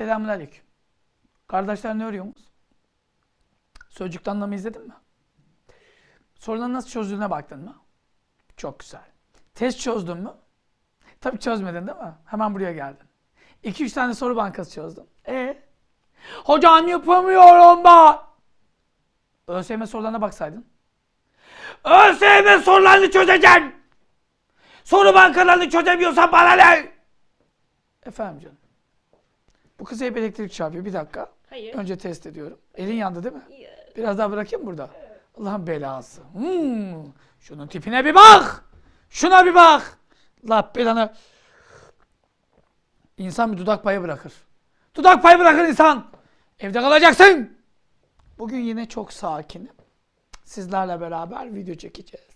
Selamünaleyküm. Kardeşler ne örüyorsunuz? Sözcük anlamı izledin mi? Soruları nasıl çözdüğüne baktın mı? Çok güzel. Test çözdün mü? Tabii çözmedin değil mi? Hemen buraya geldin. 2-3 tane soru bankası çözdüm. E Hocam yapamıyorum ben. ÖSYM sorularına baksaydın. ÖSYM sorularını çözeceksin. Soru bankalarını çözemiyorsan bana ne? Efendim canım. Bu kıza hep elektrik çarpıyor. Bir dakika. Hayır. Önce test ediyorum. Elin yandı değil mi? Biraz daha bırakayım burada. Allah'ın belası. Hmm. Şunun tipine bir bak. Şuna bir bak. Allah belanı. İnsan bir dudak payı bırakır. Dudak payı bırakır insan. Evde kalacaksın. Bugün yine çok sakinim. Sizlerle beraber video çekeceğiz.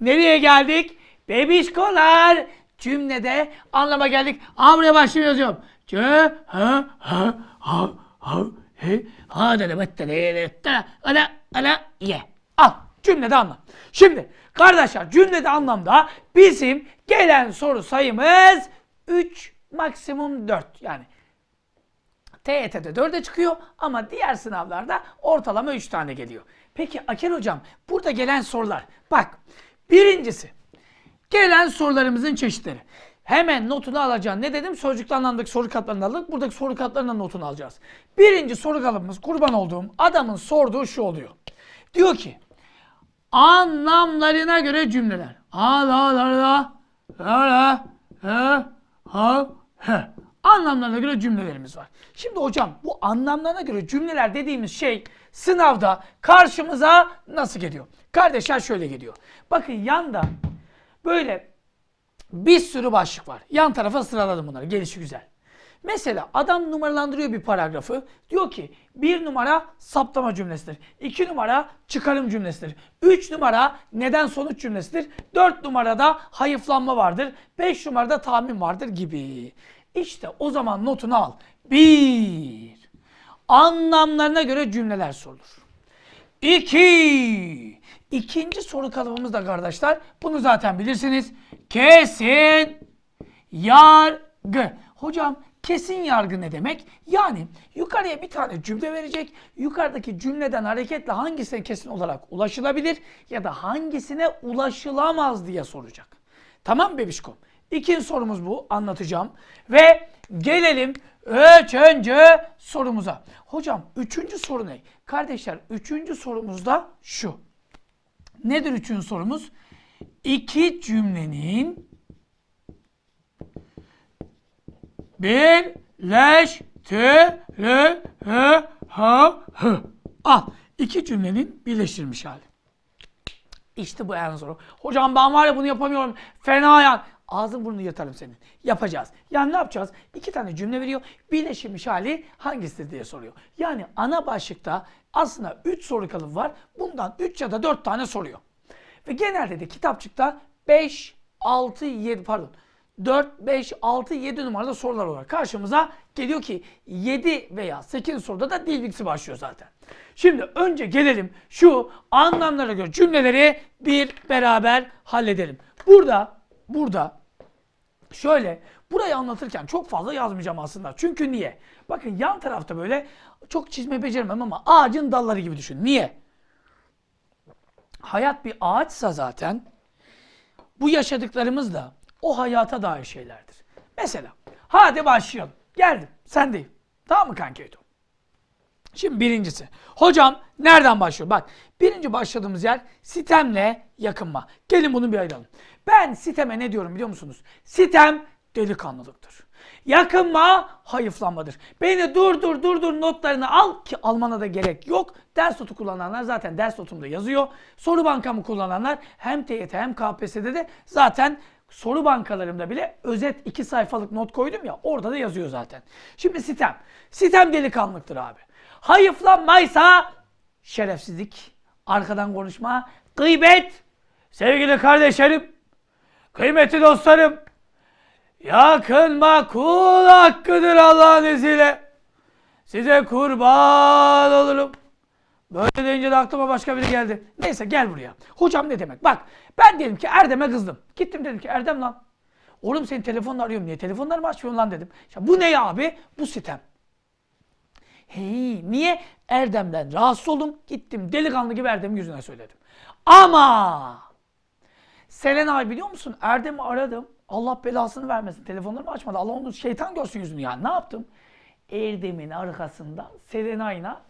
Nereye geldik? Bebişkolar. Cümlede anlama geldik. Aa buraya başlayayım yazıyorum. C, ha, ha, ha, ha, he, ha, dele, bette, da, ala, ala, ye. Al. Cümlede anlam. Şimdi kardeşler cümlede anlamda bizim gelen soru sayımız 3 maksimum 4. Yani TYT'de 4'e çıkıyor ama diğer sınavlarda ortalama 3 tane geliyor. Peki Aker hocam burada gelen sorular. Bak birincisi gelen sorularımızın çeşitleri. Hemen notunu alacaksın. Ne dedim? Sözcükte anlamdaki soru katlarını aldık. Buradaki soru katlarından notunu alacağız. Birinci soru kalıbımız kurban olduğum adamın sorduğu şu oluyor. Diyor ki anlamlarına göre cümleler. A la la la la la ha he. Anlamlarına göre cümlelerimiz var. Şimdi hocam bu anlamlarına göre cümleler dediğimiz şey sınavda karşımıza nasıl geliyor? Kardeşler şöyle geliyor. Bakın yanda böyle bir sürü başlık var. Yan tarafa sıraladım bunları. Gelişi güzel. Mesela adam numaralandırıyor bir paragrafı. Diyor ki bir numara saptama cümlesidir. iki numara çıkarım cümlesidir. Üç numara neden sonuç cümlesidir. Dört numarada hayıflanma vardır. Beş numarada tahmin vardır gibi. İşte o zaman notunu al. Bir. Anlamlarına göre cümleler sorulur. İki. İkinci soru kalıbımız da kardeşler. Bunu zaten bilirsiniz. Kesin yargı. Hocam kesin yargı ne demek? Yani yukarıya bir tane cümle verecek. Yukarıdaki cümleden hareketle hangisine kesin olarak ulaşılabilir ya da hangisine ulaşılamaz diye soracak. Tamam bebişkom? İkinci sorumuz bu anlatacağım. Ve gelelim üçüncü sorumuza. Hocam üçüncü soru ne? Kardeşler üçüncü sorumuz da şu. Nedir üçüncü sorumuz? İki cümlenin birleştirilmesi. Al. İki cümlenin birleştirilmiş hali. İşte bu en zoru. Hocam ben var ya bunu yapamıyorum. Fena yani. Ağzın burnunu yırtarım senin. Yapacağız. Yani ne yapacağız? İki tane cümle veriyor. Birleşmiş hali hangisidir diye soruyor. Yani ana başlıkta aslında 3 soru kalıbı var. Bundan 3 ya da 4 tane soruyor. Ve genelde de kitapçıkta 5, 6, 7 pardon 4, 5, 6, 7 numaralı sorular olarak karşımıza geliyor ki 7 veya 8 soruda da dil bilgisi başlıyor zaten. Şimdi önce gelelim şu anlamlara göre cümleleri bir beraber halledelim. Burada, burada şöyle burayı anlatırken çok fazla yazmayacağım aslında. Çünkü niye? Bakın yan tarafta böyle çok çizme beceremem ama ağacın dalları gibi düşün. Niye? Hayat bir ağaçsa zaten bu yaşadıklarımız da o hayata dair şeylerdir. Mesela hadi başlayalım. Geldim sendeyim. Tamam mı kankeyto? Şimdi birincisi. Hocam nereden başlıyor? Bak birinci başladığımız yer sitemle yakınma. Gelin bunu bir ayıralım. Ben siteme ne diyorum biliyor musunuz? Sitem delikanlılıktır. Yakınma hayıflanmadır. Beni dur dur dur dur notlarını al ki almana da gerek yok. Ders notu kullananlar zaten ders notumda yazıyor. Soru bankamı kullananlar hem TYT hem KPSS'de de zaten soru bankalarımda bile özet iki sayfalık not koydum ya orada da yazıyor zaten. Şimdi sitem. Sitem delikanlıktır abi. Hayıflanmaysa şerefsizlik, arkadan konuşma, gıybet, sevgili kardeşlerim, kıymetli dostlarım, yakınma kul hakkıdır Allah'ın izniyle. Size kurban olurum. Böyle deyince de aklıma başka biri geldi. Neyse gel buraya. Hocam ne demek? Bak ben dedim ki Erdem'e kızdım. Gittim dedim ki Erdem lan. Oğlum senin telefonla arıyorum. Niye telefonlarımı açmıyorsun lan dedim. Ya bu ne ya abi? Bu sitem. Hey, niye? Erdem'den rahatsız oldum. Gittim delikanlı gibi Erdem'in yüzüne söyledim. Ama Selenay biliyor musun? Erdem'i aradım. Allah belasını vermesin. Telefonlarımı açmadı. Allah onu şeytan görsün yüzünü yani. Ne yaptım? Erdem'in arkasından Selenay'la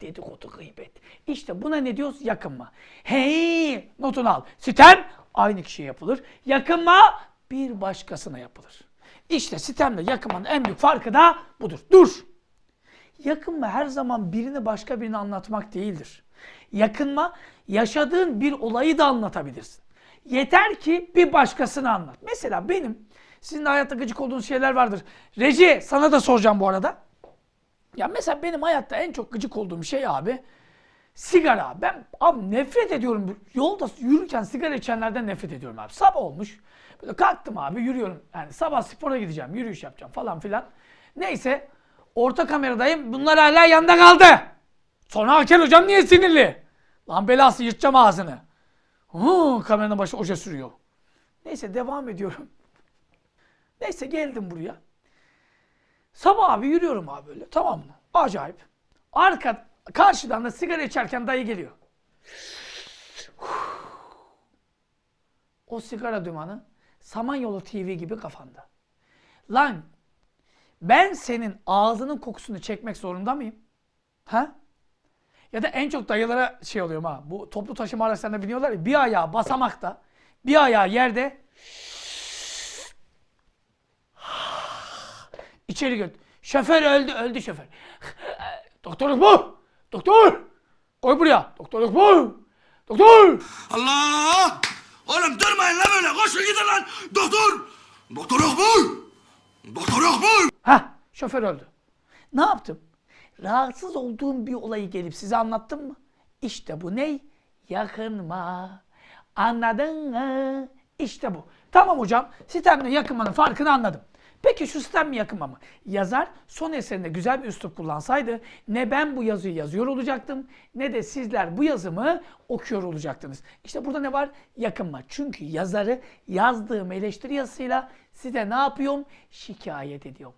dedikodu gıybet. İşte buna ne diyoruz? Yakınma. Hey! Notunu al. Sitem aynı kişiye yapılır. Yakınma bir başkasına yapılır. İşte sitemle yakınmanın en büyük farkı da budur. Dur! Yakınma her zaman birini başka birine anlatmak değildir. Yakınma yaşadığın bir olayı da anlatabilirsin. Yeter ki bir başkasına anlat. Mesela benim sizin de hayatta gıcık olduğunuz şeyler vardır. Reji sana da soracağım bu arada. Ya mesela benim hayatta en çok gıcık olduğum şey abi sigara. Ben abi nefret ediyorum. Yolda yürürken sigara içenlerden nefret ediyorum abi. Sabah olmuş. Böyle kalktım abi yürüyorum. Yani sabah spora gideceğim, yürüyüş yapacağım falan filan. Neyse orta kameradayım. Bunlar hala yanında kaldı. Sonra Haker hocam niye sinirli? Lan belası yırtacağım ağzını. Kameranın başı oje sürüyor. Neyse devam ediyorum. Neyse geldim buraya. Sabah abi yürüyorum abi böyle tamam mı? Acayip. Arka karşıdan da sigara içerken dayı geliyor. O sigara dumanı Samanyolu TV gibi kafanda. Lan ben senin ağzının kokusunu çekmek zorunda mıyım? Ha? Ya da en çok dayılara şey oluyorum ha. Bu toplu taşıma araçlarına biniyorlar ya. Bir ayağı basamakta, bir ayağı yerde. İçeri gir. Şoför öldü, öldü şoför. Doktorluk mu? Doktor! Koy buraya. Doktorluk mu? Doktor! Allah! Oğlum durmayın lan böyle. Koşun gidin lan. Doktor! Doktor yok mu? Doktor yok mu? Heh, şoför öldü. Ne yaptım? Rahatsız olduğum bir olayı gelip size anlattım mı? İşte bu ney? Yakınma. Anladın mı? İşte bu. Tamam hocam, sistemle yakınmanın farkını anladım. Peki şu sistem mi yakınma mı? Yazar son eserinde güzel bir üslup kullansaydı ne ben bu yazıyı yazıyor olacaktım ne de sizler bu yazımı okuyor olacaktınız. İşte burada ne var? Yakınma. Çünkü yazarı yazdığım eleştiri yazısıyla size ne yapıyorum? Şikayet ediyorum.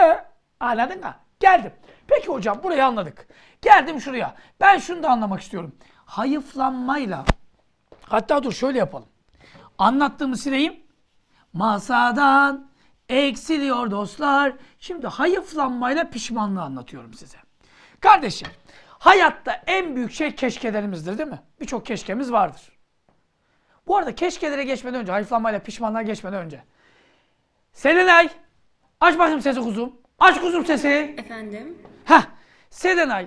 E, anladın mı? Geldim. Peki hocam burayı anladık. Geldim şuraya. Ben şunu da anlamak istiyorum. Hayıflanmayla hatta dur şöyle yapalım. Anlattığımı sileyim. Masadan eksiliyor dostlar. Şimdi hayıflanmayla pişmanlığı anlatıyorum size. Kardeşim, hayatta en büyük şey keşkelerimizdir değil mi? Birçok keşkemiz vardır. Bu arada keşkelere geçmeden önce, hayıflanmayla pişmanlığa geçmeden önce. Selenay, aç bakayım sesi kuzum. Aç kuzum sesi. Efendim? Heh, Selenay,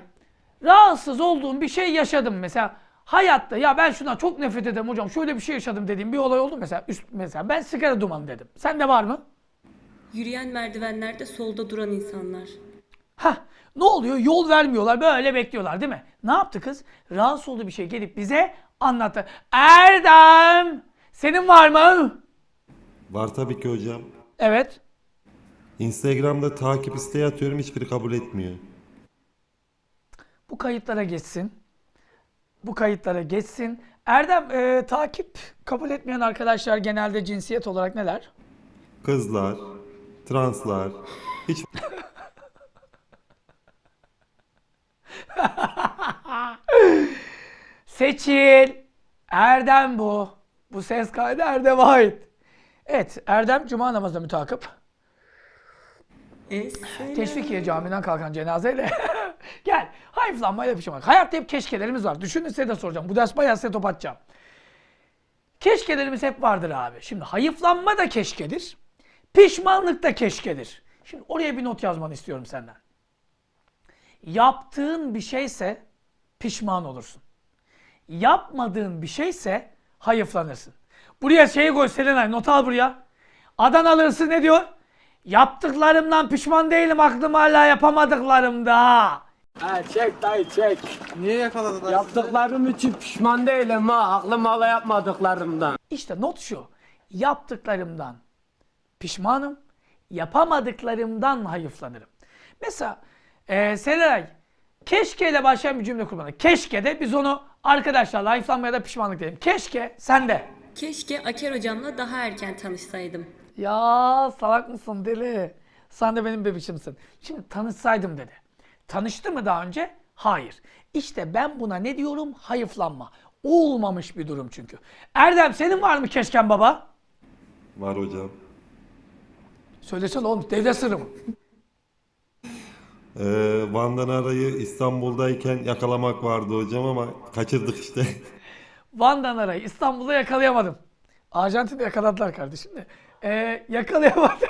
rahatsız olduğum bir şey yaşadım mesela. Hayatta ya ben şundan çok nefret ederim hocam şöyle bir şey yaşadım dediğim bir olay oldu mesela. Üst, mesela ben sigara dumanı dedim. Sende var mı? Yürüyen merdivenlerde solda duran insanlar. Hah ne oluyor? Yol vermiyorlar böyle bekliyorlar değil mi? Ne yaptı kız? Rahatsız olduğu bir şey gelip bize anlattı. Erdem! Senin var mı? Var tabii ki hocam. Evet. Instagram'da takip isteği atıyorum hiçbiri kabul etmiyor. Bu kayıtlara geçsin. Bu kayıtlara geçsin. Erdem e, takip kabul etmeyen arkadaşlar genelde cinsiyet olarak neler? Kızlar, translar, hiç Seçil. Erdem bu. Bu ses kaydı Erdem'e ait. Evet Erdem cuma namazına mütakip. Esselam. Teşvikiye Camii'den kalkan cenazeyle. Gel. Hayıflanmayla pişirmek. Hayatta hep keşkelerimiz var. Düşünün size de soracağım. Bu ders bayağı size top atacağım. Keşkelerimiz hep vardır abi. Şimdi hayıflanma da keşkedir. Pişmanlık da keşkedir. Şimdi oraya bir not yazmanı istiyorum senden. Yaptığın bir şeyse pişman olursun. Yapmadığın bir şeyse hayıflanırsın. Buraya şeyi koy Selenay not al buraya. Adanalısı ne diyor? Yaptıklarımdan pişman değilim aklım hala yapamadıklarımda. Ha çek dayı çek. Niye yakaladılar? Yaptıklarım için pişman değilim ha. Aklım hala yapmadıklarımdan. İşte not şu. Yaptıklarımdan pişmanım. Yapamadıklarımdan hayıflanırım. Mesela e, Selenay keşke ile başlayan bir cümle kurmalı. Keşke de biz onu arkadaşlarla hayıflanmaya da pişmanlık diyelim. Keşke sen de. Keşke Aker hocamla daha erken tanışsaydım. Ya salak mısın deli? Sen de benim bebişimsin. Şimdi tanışsaydım dedi. Tanıştı mı daha önce? Hayır. İşte ben buna ne diyorum? Hayıflanma. Olmamış bir durum çünkü. Erdem senin var mı keşken baba? Var hocam. Söylesene oğlum devlet sırrı mı? Ee, Van'dan arayı İstanbul'dayken yakalamak vardı hocam ama kaçırdık işte. Van'dan arayı İstanbul'da yakalayamadım. Arjantin'de yakaladılar kardeşim de. Ee, yakalayamadım.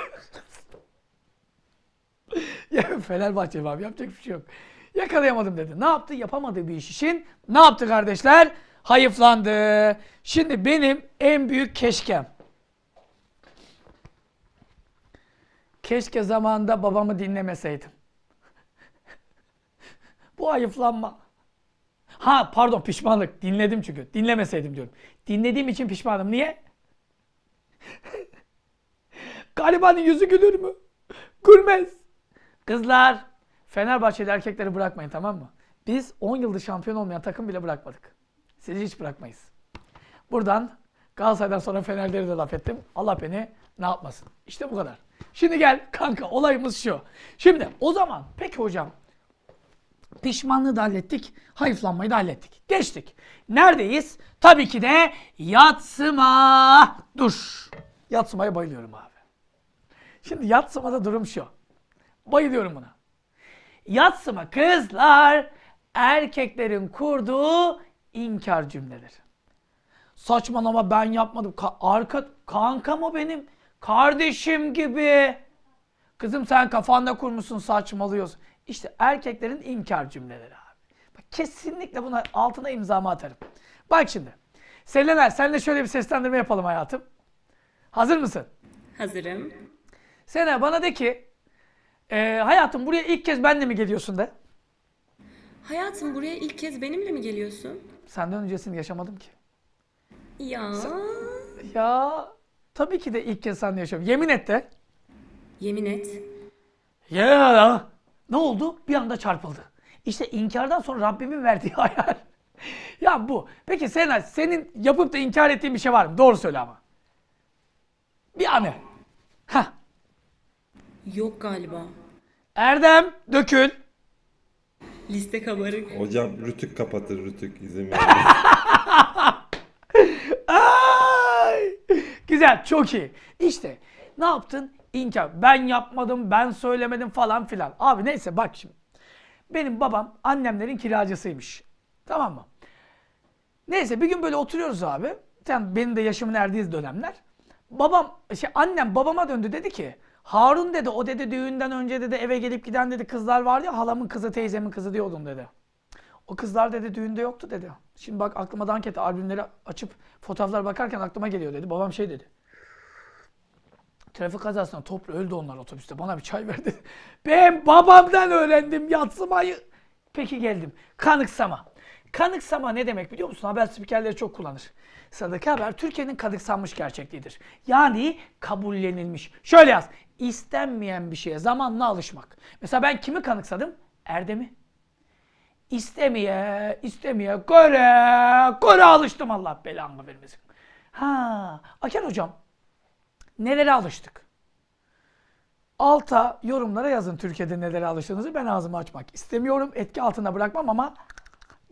ya Fenerbahçe abi yapacak bir şey yok. Yakalayamadım dedi. Ne yaptı? Yapamadığı bir iş için. Ne yaptı kardeşler? Hayıflandı. Şimdi benim en büyük keşkem. Keşke zamanında babamı dinlemeseydim. Bu hayıflanma. Ha pardon pişmanlık. Dinledim çünkü. Dinlemeseydim diyorum. Dinlediğim için pişmanım. Niye? Garibanın yüzü gülür mü? Gülmez. Kızlar, Fenerbahçeli erkekleri bırakmayın tamam mı? Biz 10 yıldır şampiyon olmayan takım bile bırakmadık. Sizi hiç bırakmayız. Buradan Galatasaray'dan sonra Fenerleri de laf ettim. Allah beni ne yapmasın. İşte bu kadar. Şimdi gel kanka olayımız şu. Şimdi o zaman peki hocam Pişmanlığı da hallettik. Hayıflanmayı da hallettik. Geçtik. Neredeyiz? Tabii ki de yatsıma. Dur. Yatsımaya bayılıyorum abi. Şimdi yatsımada durum şu. Bayılıyorum buna. Yatsıma kızlar erkeklerin kurduğu inkar cümleleri. Saçmalama ben yapmadım. Ka- arka kanka mı benim? Kardeşim gibi. Kızım sen kafanda kurmuşsun saçmalıyorsun. İşte erkeklerin inkar cümleleri abi. Bak kesinlikle buna altına imzamı atarım. Bak şimdi. Selener senle şöyle bir seslendirme yapalım hayatım. Hazır mısın? Hazırım. Sena bana de ki "Ee, hayatım buraya ilk kez benle mi geliyorsun de. Hayatım buraya ilk kez benimle mi geliyorsun? Senden öncesini yaşamadım ki. Ya. Ya tabii ki de ilk kez seninle yaşıyorum. Yemin et de. Yemin et. Ya ne oldu? Bir anda çarpıldı. İşte inkardan sonra Rabbimin verdiği hayal. ya bu. Peki Sena senin yapıp da inkar ettiğin bir şey var mı? Doğru söyle ama. Bir anı. Yok galiba. Erdem dökül. Liste kabarık. Hocam rütük kapatır rütük izin verin. Ay! Güzel, çok iyi. İşte ne yaptın? İnkar. Ben yapmadım, ben söylemedim falan filan. Abi neyse bak şimdi. Benim babam annemlerin kiracısıymış. Tamam mı? Neyse bir gün böyle oturuyoruz abi. Tam benim de yaşımın erdiği dönemler. Babam, şey annem babama döndü dedi ki Harun dedi o dedi düğünden önce dedi eve gelip giden dedi kızlar vardı ya halamın kızı teyzemin kızı diyordun dedi. O kızlar dedi düğünde yoktu dedi. Şimdi bak aklıma dank etti. Albümleri açıp fotoğraflara bakarken aklıma geliyor dedi. Babam şey dedi. Trafik kazasından toplu öldü onlar otobüste. Bana bir çay verdi. Ben babamdan öğrendim yatsımayı. Peki geldim. Kanıksama. Kanıksama ne demek biliyor musun? Haber spikerleri çok kullanır. Sıradaki haber Türkiye'nin kanıksanmış gerçekliğidir. Yani kabullenilmiş. Şöyle yaz. İstenmeyen bir şeye zamanla alışmak. Mesela ben kimi kanıksadım? Erdem'i. İstemeye, istemeye, göre, göre alıştım Allah belamı vermesin. Ha, Aker hocam, nelere alıştık? Alta yorumlara yazın Türkiye'de nelere alıştığınızı. Ben ağzımı açmak istemiyorum. Etki altında bırakmam ama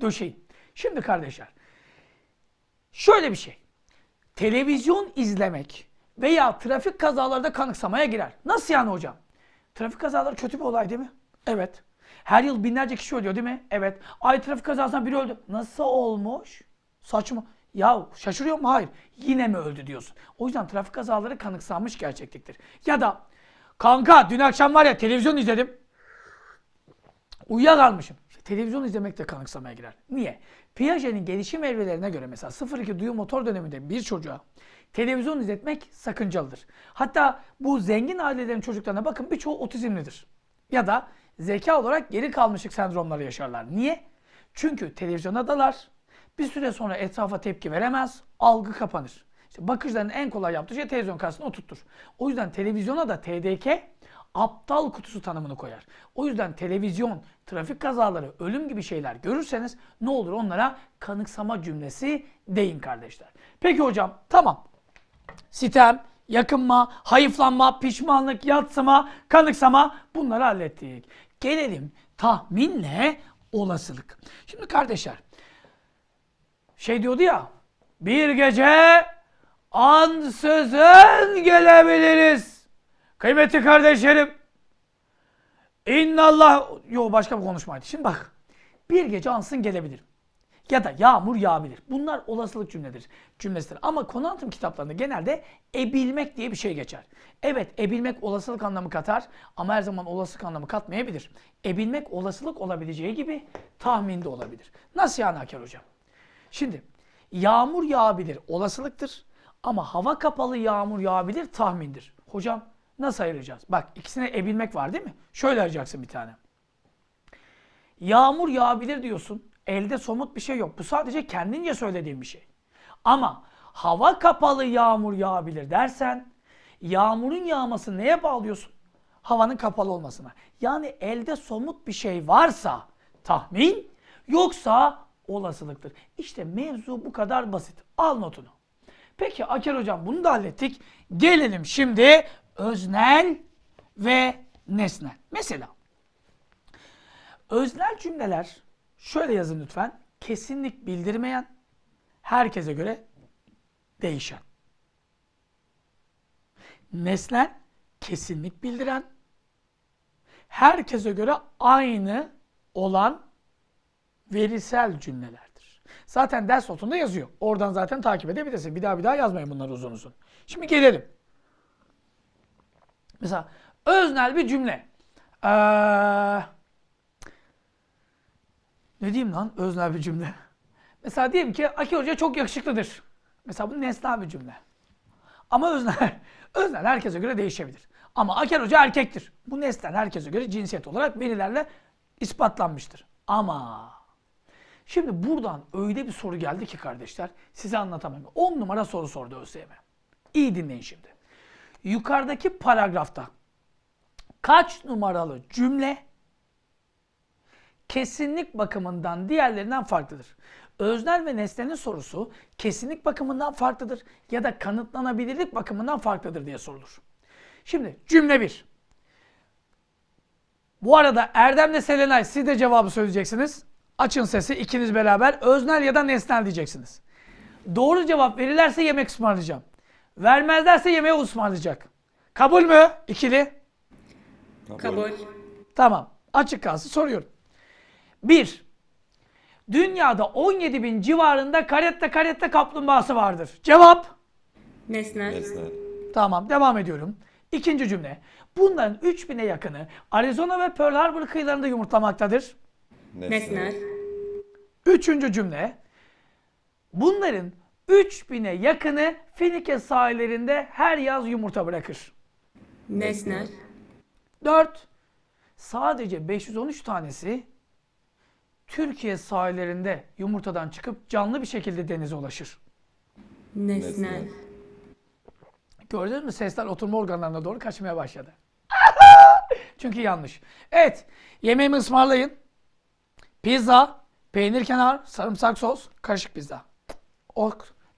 döşeyin. Şimdi kardeşler, şöyle bir şey. Televizyon izlemek veya trafik kazalarında kanıksamaya girer. Nasıl yani hocam? Trafik kazaları kötü bir olay değil mi? Evet. Her yıl binlerce kişi ölüyor değil mi? Evet. Ay trafik kazasından biri öldü. Nasıl olmuş? Saçma. Ya şaşırıyor mu? Hayır. Yine mi öldü diyorsun. O yüzden trafik kazaları kanıksanmış gerçekliktir. Ya da kanka dün akşam var ya televizyon izledim. Uyuyakalmışım. İşte televizyon izlemek de kanıksamaya girer. Niye? Piaget'in gelişim evrelerine göre mesela 0-2 duyu motor döneminde bir çocuğa televizyon izletmek sakıncalıdır. Hatta bu zengin ailelerin çocuklarına bakın birçoğu otizmlidir. Ya da zeka olarak geri kalmışlık sendromları yaşarlar. Niye? Çünkü televizyona dalar. Bir süre sonra etrafa tepki veremez, algı kapanır. İşte bakıcıların en kolay yaptığı şey televizyon karşısına oturtur. O yüzden televizyona da TDK aptal kutusu tanımını koyar. O yüzden televizyon, trafik kazaları, ölüm gibi şeyler görürseniz ne olur onlara kanıksama cümlesi deyin kardeşler. Peki hocam tamam. Sitem, yakınma, hayıflanma, pişmanlık, yatsıma, kanıksama bunları hallettik. Gelelim tahminle olasılık. Şimdi kardeşler şey diyordu ya bir gece ansızın gelebiliriz. Kıymetli kardeşlerim İnnallah yo başka bir konuşmaydı. Şimdi bak bir gece ansın gelebilir. Ya da yağmur yağabilir. Bunlar olasılık cümledir, cümlesidir. Ama kuantum kitaplarında genelde ebilmek diye bir şey geçer. Evet ebilmek olasılık anlamı katar ama her zaman olasılık anlamı katmayabilir. Ebilmek olasılık olabileceği gibi tahmin de olabilir. Nasıl yani Haker Hocam? Şimdi yağmur yağabilir olasılıktır ama hava kapalı yağmur yağabilir tahmindir. Hocam nasıl ayıracağız? Bak ikisine ebilmek var değil mi? Şöyle ayıracaksın bir tane. Yağmur yağabilir diyorsun. Elde somut bir şey yok. Bu sadece kendince söylediğin bir şey. Ama hava kapalı yağmur yağabilir dersen yağmurun yağması neye bağlıyorsun? Havanın kapalı olmasına. Yani elde somut bir şey varsa tahmin yoksa olasılıktır. İşte mevzu bu kadar basit. Al notunu. Peki Aker hocam bunu da hallettik. Gelelim şimdi öznel ve nesnel. Mesela Öznel cümleler şöyle yazın lütfen. Kesinlik bildirmeyen, herkese göre değişen. Nesnel kesinlik bildiren, herkese göre aynı olan verisel cümlelerdir. Zaten ders notunda yazıyor. Oradan zaten takip edebilirsin. Bir daha bir daha yazmayın bunları uzun uzun. Şimdi gelelim. Mesela öznel bir cümle. Eee ne diyeyim lan öznel bir cümle. Mesela diyelim ki Aki Hoca çok yakışıklıdır. Mesela bu nesnel bir cümle. Ama öznel. Öznel herkese göre değişebilir. Ama Aker Hoca erkektir. Bu nesnel herkese göre cinsiyet olarak verilerle ispatlanmıştır. Ama şimdi buradan öyle bir soru geldi ki kardeşler size anlatamam. 10 numara soru sordu ÖSYM. İyi dinleyin şimdi. Yukarıdaki paragrafta kaç numaralı cümle kesinlik bakımından diğerlerinden farklıdır. Öznel ve nesnenin sorusu kesinlik bakımından farklıdır ya da kanıtlanabilirlik bakımından farklıdır diye sorulur. Şimdi cümle 1. Bu arada Erdem'le Selenay siz de cevabı söyleyeceksiniz. Açın sesi ikiniz beraber öznel ya da nesnel diyeceksiniz. Doğru cevap verirlerse yemek ısmarlayacağım. Vermezlerse yemeği ısmarlayacak. Kabul mü? İkili. Kabul. Tamam. Açık kalsın soruyorum. 1. Dünyada 17 bin civarında karetta karetta kaplumbağası vardır. Cevap. Nesnel. Nesnel. Tamam devam ediyorum. İkinci cümle. Bunların 3000'e yakını Arizona ve Pearl Harbor kıyılarında yumurtlamaktadır. Nesnel. Üçüncü cümle. Bunların 3000'e yakını Finike sahillerinde her yaz yumurta bırakır. Nesnel. 4. Sadece 513 tanesi Türkiye sahillerinde yumurtadan çıkıp canlı bir şekilde denize ulaşır. Nesnel. Gördünüz mü? Sesler oturma organlarına doğru kaçmaya başladı. Çünkü yanlış. Evet. Yemeğimi ısmarlayın. Pizza, peynir kenar, sarımsak sos, karışık pizza. O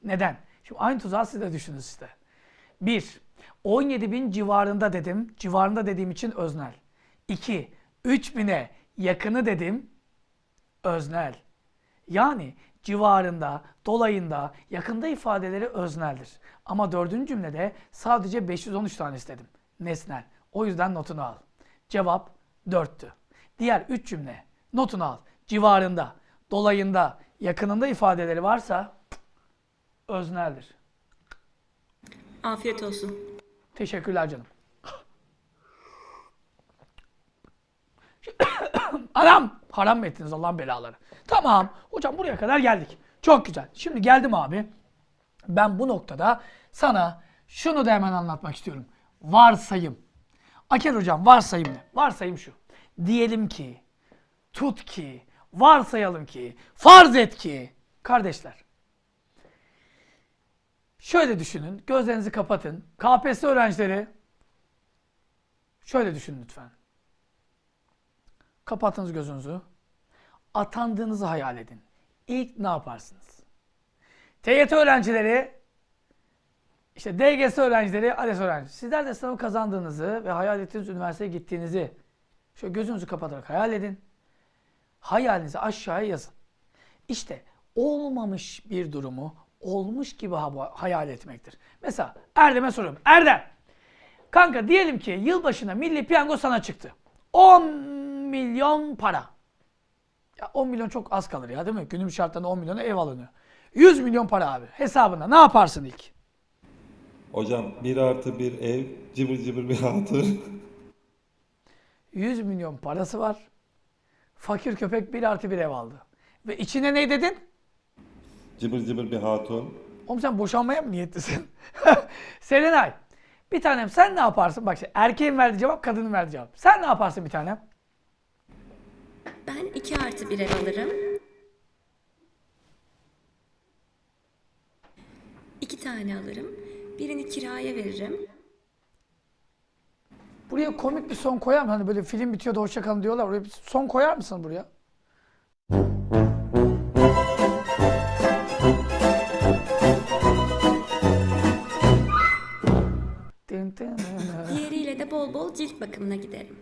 neden? Şimdi aynı tuzağı siz de düşünün işte. 1. 17 bin civarında dedim. Civarında dediğim için öznel. 2. 3000'e yakını dedim. Öznel. Yani civarında, dolayında, yakında ifadeleri özneldir. Ama dördüncü cümlede sadece 513 tane istedim. Nesnel. O yüzden notunu al. Cevap 4'tü. Diğer 3 cümle notunu al. Civarında, dolayında, yakınında ifadeleri varsa özneldir. Afiyet olsun. Teşekkürler canım. Anam! Haram mı ettiniz Allah'ın belaları? Tamam. Hocam buraya kadar geldik. Çok güzel. Şimdi geldim abi. Ben bu noktada sana şunu da hemen anlatmak istiyorum. Varsayım. Aker hocam varsayım ne? Varsayım şu. Diyelim ki, tut ki, varsayalım ki, farz et ki. Kardeşler, Şöyle düşünün. Gözlerinizi kapatın. KPSS öğrencileri şöyle düşünün lütfen. Kapatınız gözünüzü. Atandığınızı hayal edin. İlk ne yaparsınız? TYT öğrencileri işte DGS öğrencileri, ALES öğrencileri. Sizler de sınavı kazandığınızı ve hayal ettiğiniz üniversiteye gittiğinizi Şöyle gözünüzü kapatarak hayal edin. Hayalinizi aşağıya yazın. İşte olmamış bir durumu olmuş gibi ha- hayal etmektir. Mesela Erdem'e soruyorum. Erdem, kanka diyelim ki yılbaşına milli piyango sana çıktı. 10 milyon para. Ya 10 milyon çok az kalır ya değil mi? Günümüz şartlarında 10 milyona ev alınıyor. 100 milyon para abi hesabına. Ne yaparsın ilk? Hocam 1 artı bir ev, cıbır cıbır bir hatun. 100 milyon parası var. Fakir köpek 1 artı bir ev aldı. Ve içine ne dedin? cıbır cıbır bir hatun. Oğlum sen boşanmaya mı niyetlisin? Serenay. Bir tanem sen ne yaparsın? Bak şimdi erkeğin verdiği cevap kadının verdiği cevap. Sen ne yaparsın bir tanem? Ben 2 artı bir ev alırım. İki tane alırım. Birini kiraya veririm. Buraya komik bir son koyar mısın? Hani böyle film bitiyor da hoşçakalın diyorlar. Oraya bir son koyar mısın buraya? Diğeriyle de bol bol cilt bakımına giderim.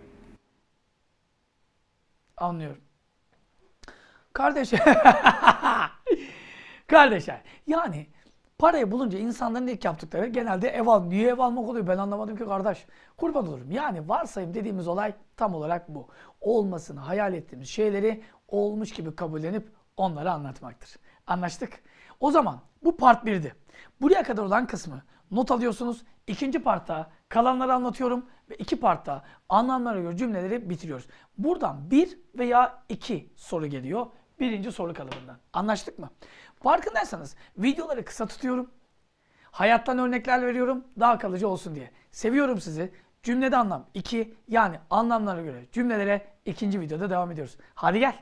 Anlıyorum. Kardeş. Kardeşler. Yani parayı bulunca insanların ilk yaptıkları genelde ev al. Niye ev almak oluyor? Ben anlamadım ki kardeş. Kurban olurum. Yani varsayım dediğimiz olay tam olarak bu. Olmasını hayal ettiğimiz şeyleri olmuş gibi kabullenip onlara anlatmaktır. Anlaştık. O zaman bu part 1'di. Buraya kadar olan kısmı not alıyorsunuz. İkinci partta kalanları anlatıyorum ve iki partta anlamlara göre cümleleri bitiriyoruz. Buradan bir veya iki soru geliyor. Birinci soru kalıbından. Anlaştık mı? Farkındaysanız videoları kısa tutuyorum. Hayattan örnekler veriyorum daha kalıcı olsun diye. Seviyorum sizi. Cümlede anlam 2 yani anlamlara göre cümlelere ikinci videoda devam ediyoruz. Hadi gel.